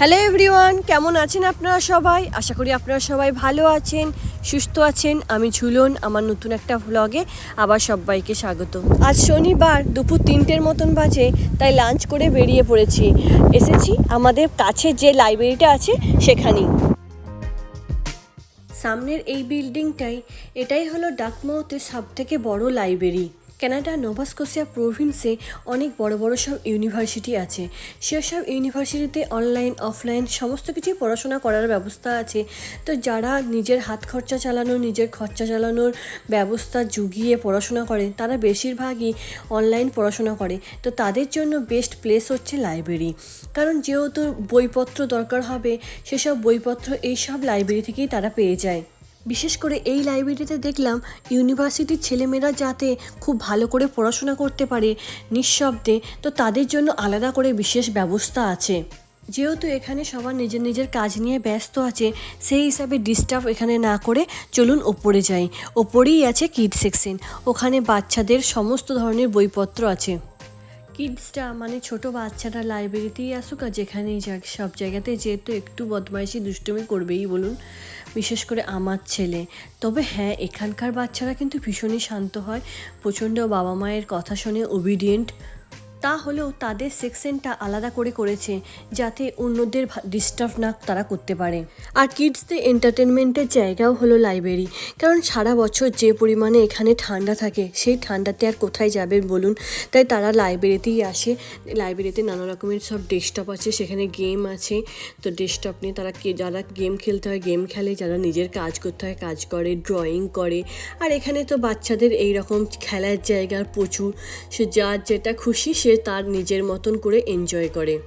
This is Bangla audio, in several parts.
হ্যালো এভরিওয়ান কেমন আছেন আপনারা সবাই? আশা করি আপনারা সবাই ভালো আছেন, সুস্থ আছেন। আমি ঝুলন, আমার নতুন একটা ভ্লগে আবার সবাইকে স্বাগত। আজ শনিবার, দুপুর তিনটের মতন বাজে, তাই লাঞ্চ করে বেরিয়ে পড়েছি। এসেছি আমাদের কাছে যে লাইব্রেরিটা আছে, সেখানেই। সামনের এই বিল্ডিংটাই এটাই হলো ডাকমাউতের সব থেকে বড় লাইব্রেরি কানাডা নোভাস্কোসিয়া প্রভিন্সে অনেক বড় বড় সব ইউনিভার্সিটি আছে। সেসব ইউনিভার্সিটিতে অনলাইন, অফলাইন সমস্ত কিছুই পড়াশোনা করার ব্যবস্থা আছে। তো যারা নিজের হাত খরচা চালানো, নিজের খরচা চালানোর ব্যবস্থা জুগিয়ে পড়াশোনা করে, তারা বেশিরভাগই অনলাইন পড়াশোনা করে। তো তাদের জন্য বেস্ট প্লেস হচ্ছে লাইব্রেরি। কারণ যেহেতু বইপত্র দরকার হবে সেসব বইপত্র এই সব লাইব্রেরি থেকেই তারা পেয়ে যায়। বিশেষ করে এই লাইব্রেরিতে দেখলাম ইউনিভার্সিটির ছেলেমেয়েরা যাতে খুব ভালো করে পড়াশোনা করতে পারে নিঃশব্দে, তো তাদের জন্য আলাদা করে বিশেষ ব্যবস্থা আছে। যেহেতু এখানে সবার নিজের নিজের কাজ নিয়ে ব্যস্ত আছে, সেই হিসাবে ডিস্টার্ব এখানে না করে চলুন ওপরে যাই। ওপরেই আছে কিড সেকশন ওখানে বাচ্চাদের সমস্ত ধরনের বইপত্র আছে। কিডসটা মানে ছোট বাচ্চারা লাইব্রেরিতেই আসুক আর যেখানেই যাক, সব জায়গাতে যেহেতু একটু বদমাইশি দুষ্টুমি করবেই বলুন, বিশেষ করে আমার ছেলে। তবে হ্যাঁ এখানকার বাচ্চারা কিন্তু ভীষণই শান্ত হয়, প্রচণ্ড বাবা মায়ের কথা শুনে ওবিডিয়েন্ট তা হলেও তাদের সেকশনটা আলাদা করে করেছে, যাতে অন্যদের ডিস্টার্ব না তারা করতে পারে। আর কিডসদের এন্টারটেনমেন্টের জায়গাও হলো লাইব্রেরি কারণ সারা বছর যে পরিমাণে এখানে ঠান্ডা থাকে, সেই ঠান্ডাতে আর কোথায় যাবে বলুন? তাই তারা লাইব্রেরিতেই আসে। লাইব্রেরিতে নানা রকমের সব ডেস্কটপ আছে, সেখানে গেম আছে। তো ডেস্কটপ নিয়ে তারা কে যারা গেম খেলতে হয় গেম খেলে, যারা নিজের কাজ করতে হয়, কাজ করে ড্রয়িং করে। আর এখানে তো বাচ্চাদের এই রকম খেলার জায়গা প্রচুর। সে যার যেটা খুশি সে তার নিজের মতন করে এনজয় করে।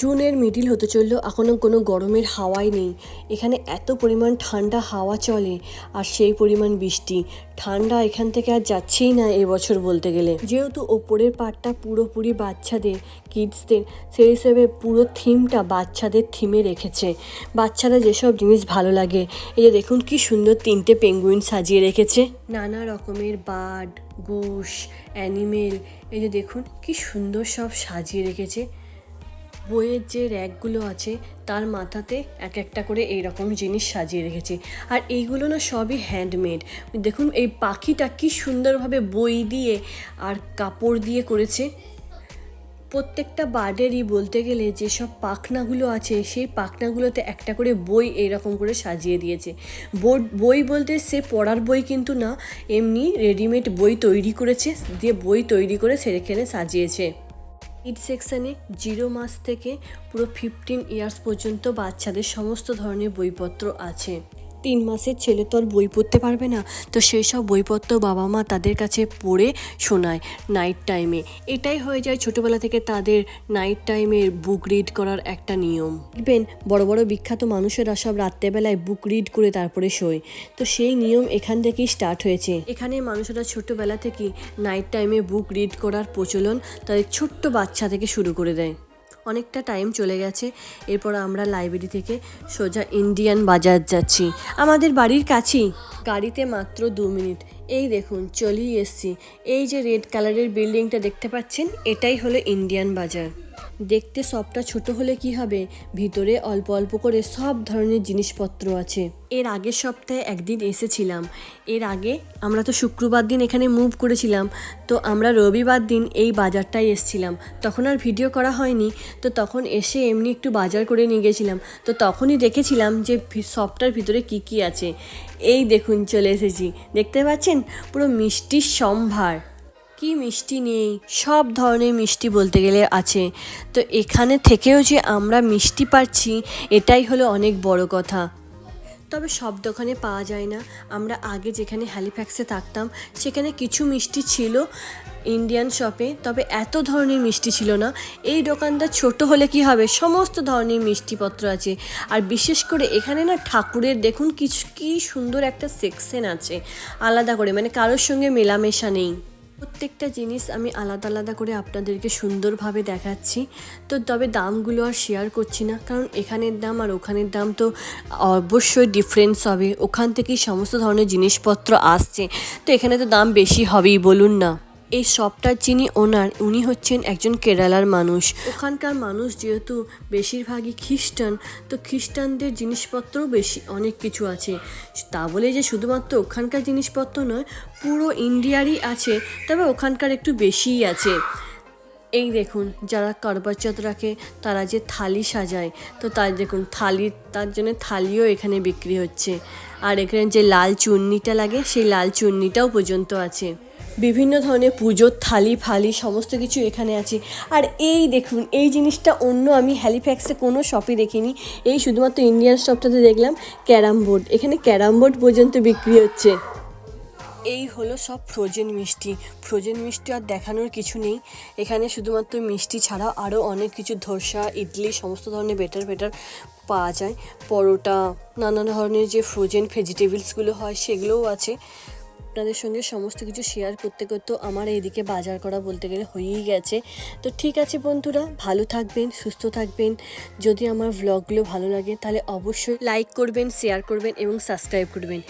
জুনের মিডিল হতে চলল এখনও কোনো গরমের হাওয়াই নেই। এখানে এত পরিমাণ ঠান্ডা হাওয়া চলে আর সেই পরিমাণ বৃষ্টি। ঠান্ডা এখান থেকে আর যাচ্ছেই না এবছর বলতে গেলে। যেহেতু ওপরের পার্টটা পুরোপুরি বাচ্চাদের, কিডসদের, সেই হিসেবে পুরো থিমটা বাচ্চাদের থিমে রেখেছে। বাচ্চারা যেসব জিনিস ভালো লাগে, এই যে দেখুন কি সুন্দর তিনটে পেঙ্গুইন সাজিয়ে রেখেছে। নানা রকমের বার্ড, গোশ, অ্যানিমেল, এই যে দেখুন কি সুন্দর সব সাজিয়ে রেখেছে। বইয়ের যে র্যাকগুলো আছে, তার মাথাতে এক একটা করে এই রকম জিনিস সাজিয়ে রেখেছে। আর এইগুলো না সবই হ্যান্ডমেড দেখুন, এই পাখিটা কি সুন্দরভাবে বই দিয়ে আর কাপড় দিয়ে করেছে। প্রত্যেকটা বার্ডেরই বলতে গেলে যেসব পাখনাগুলো আছে, সেই পাখনাগুলোতে একটা করে বই এরকম করে সাজিয়ে দিয়েছে। বোর্ড বই বলতে সে পড়ার বই কিন্তু না, এমনি রেডিমেড বই তৈরি করেছে, দিয়ে বই তৈরি করে সেখানে সাজিয়েছে। কিড সেকশানে জিরো মাস থেকে পুরো ফিফটিন ইয়ার্স পর্যন্ত বাচ্চাদের সমস্ত ধরনের বইপত্র আছে। তিন মাসের ছেলে তো আর বই পড়তে পারবে না। তো সেই সব বইপত্র বাবা মা তাদের কাছে পড়ে শোনায় নাইট টাইমে এটাই হয়ে যায় ছোটোবেলা থেকে তাদের নাইট টাইমে বুক রিড করার একটা নিয়ম। দেখবেন বড় বড় বিখ্যাত মানুষেরা সব রাত্রেবেলায় বুক রিড করে তারপরে শোয়। তো সেই নিয়ম এখান থেকেই স্টার্ট হয়েছে। এখানে মানুষেরা ছোটোবেলা থেকেই নাইট টাইমে বুক রিড করার প্রচলন তাদের ছোট্ট বাচ্চা থেকে শুরু করে দেয়। অনেকটা টাইম চলে গেছে। এরপর আমরা লাইব্রেরি থেকে সোজা ইন্ডিয়ান বাজার যাচ্ছি। আমাদের বাড়ির কাছেই, গাড়িতে মাত্র দু মিনিট। এই দেখুন, চলেই এসছি। এই যে রেড কালারের বিল্ডিংটা দেখতে পাচ্ছেন, এটাই হলো ইন্ডিয়ান বাজার দেখতে সবটা ছোট হলে কি হবে? ভিতরে অল্প অল্প করে সব ধরনের জিনিসপত্র আছে। এর আগের সপ্তাহে একদিন এসেছিলাম। এর আগে আমরা তো শুক্রবার দিন এখানে মুভ করেছিলাম। তো আমরা রবিবার দিন এই বাজারটায় এসেছিলাম। তখন আর ভিডিও করা হয়নি। তো তখন এসে এমনি একটু বাজার করে নিয়ে গেছিলাম। তো তখনই দেখেছিলাম যে সবটার ভিতরে কি কি আছে। এই দেখুন চলে এসেছি। দেখতে পাচ্ছেন? পুরো মিষ্টির সম্ভার। কি মিষ্টি নেই, সব ধরনের মিষ্টি বলতে গেলে আছে। তো এখানে থেকেও যে আমরা মিষ্টি পাচ্ছি এটাই হলো অনেক বড় কথা। তবে সব দোকানে পাওয়া যায় না। আমরা আগে যেখানে হ্যালিফ্যাক্সে থাকতাম, সেখানে কিছু মিষ্টি ছিল ইন্ডিয়ান শপে তবে এত ধরনের মিষ্টি ছিল না। এই দোকানটা ছোট হলে কি হবে? সমস্ত ধরনের মিষ্টিপত্র আছে। আর বিশেষ করে এখানে না ঠাকুরের দেখুন কিছু কি সুন্দর একটা সেকশন আছে। আলাদা করে মানে কারোর সঙ্গে মেলামেশা নেই। প্রত্যেকটা জিনিস আমি আলাদা আলাদা করে আপনাদেরকে সুন্দরভাবে দেখাচ্ছি। তো তবে দামগুলো আর শেয়ার করছি না, কারণ এখানের দাম আর ওখানের দাম তো অবশ্যই ডিফারেন্স হবে। ওখান থেকেই সমস্ত ধরনের জিনিসপত্র আসছে। তো এখানে তো দাম বেশি হবেই, বলুন না। এই শপটার যিনি ওনার, উনি হচ্ছেন একজন কেরালার মানুষ। ওখানকার মানুষ যেহেতু বেশিরভাগই খ্রিস্টান, তো খ্রিস্টানদের জিনিসপত্রও বেশি, অনেক কিছু আছে। তা বলে যে শুধুমাত্র ওখানকার জিনিসপত্র নয়, পুরো ইন্ডিয়ারই আছে, তবে ওখানকার একটু বেশিই আছে। এই দেখুন, যারা করবাচত রাখে, তারা যে থালি সাজায়। তো তার দেখুন, থালি, তার জন্য থালিও এখানে বিক্রি হচ্ছে। আর এখানে যে লাল চুন্নিটা লাগে, সেই লাল চুন্নিটাও পর্যন্ত আছে। বিভিন্ন ধরনের পুজোর থালি, ফালি, সমস্ত কিছু এখানে আছে। আর এই দেখুন, এই জিনিসটা অন্য আমি হ্যালিফ্যাক্সে কোনো শপে দেখিনি। এই শুধুমাত্র ইন্ডিয়ান শপটাতে দেখলাম, ক্যারাম বোর্ড। এখানে ক্যারাম বোর্ড পর্যন্ত বিক্রি হচ্ছে। এই হলো সব ফ্রোজেন মিষ্টি। ফ্রোজেন মিষ্টি আর দেখানোর কিছু নেই। এখানে শুধুমাত্র মিষ্টি ছাড়া আরও অনেক কিছু ধোসা, ইডলি, সমস্ত ধরনের বেটার বেটার পাওয়া যায়। পরোটা নানা ধরনের যে ফ্রোজেন ভেজিটেবলসগুলো হয়, সেগুলোও আছে। আপনাদের সঙ্গে সমস্ত কিছু শেয়ার করতে করতেও আমার এইদিকে বাজার করা বলতে গেলে হয়েই গেছে। তো ঠিক আছে বন্ধুরা, ভালো থাকবেন, সুস্থ থাকবেন। যদি আমার ভ্লগগুলো ভালো লাগে তাহলে অবশ্যই লাইক করবেন শেয়ার করবেন এবং সাবস্ক্রাইব করবেন।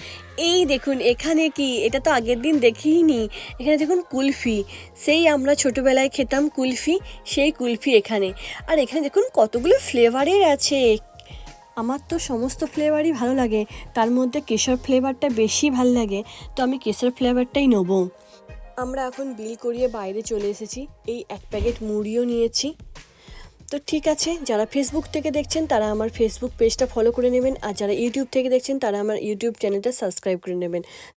এই দেখুন, এখানে কি? এটা তো আগের দিন দেখিনি। এখানে দেখুন কুলফি। সেই আমরা ছোটোবেলায় খেতাম কুলফি, সেই কুলফি এখানে। আর এখানে দেখুন কতগুলো ফ্লেভারের আছে। আমার তো সমস্ত ফ্লেভারই ভালো লাগে। তার মধ্যে কেশর ফ্লেভারটা বেশি ভালো লাগে, তো আমি কেশর ফ্লেভারটাই নেব। আমরা এখন বিল করিয়ে বাইরে চলে এসেছি, এই এক প্যাকেট মুড়িও নিয়েছি। তো ঠিক আছে, যারা ফেসবুক থেকে দেখছেন তারা আমার ফেসবুক পেজটা ফলো করে নেবেন, আর যারা ইউটিউব থেকে দেখছেন তারা আমার ইউটিউব চ্যানেলটা সাবস্ক্রাইব করে নেবেন।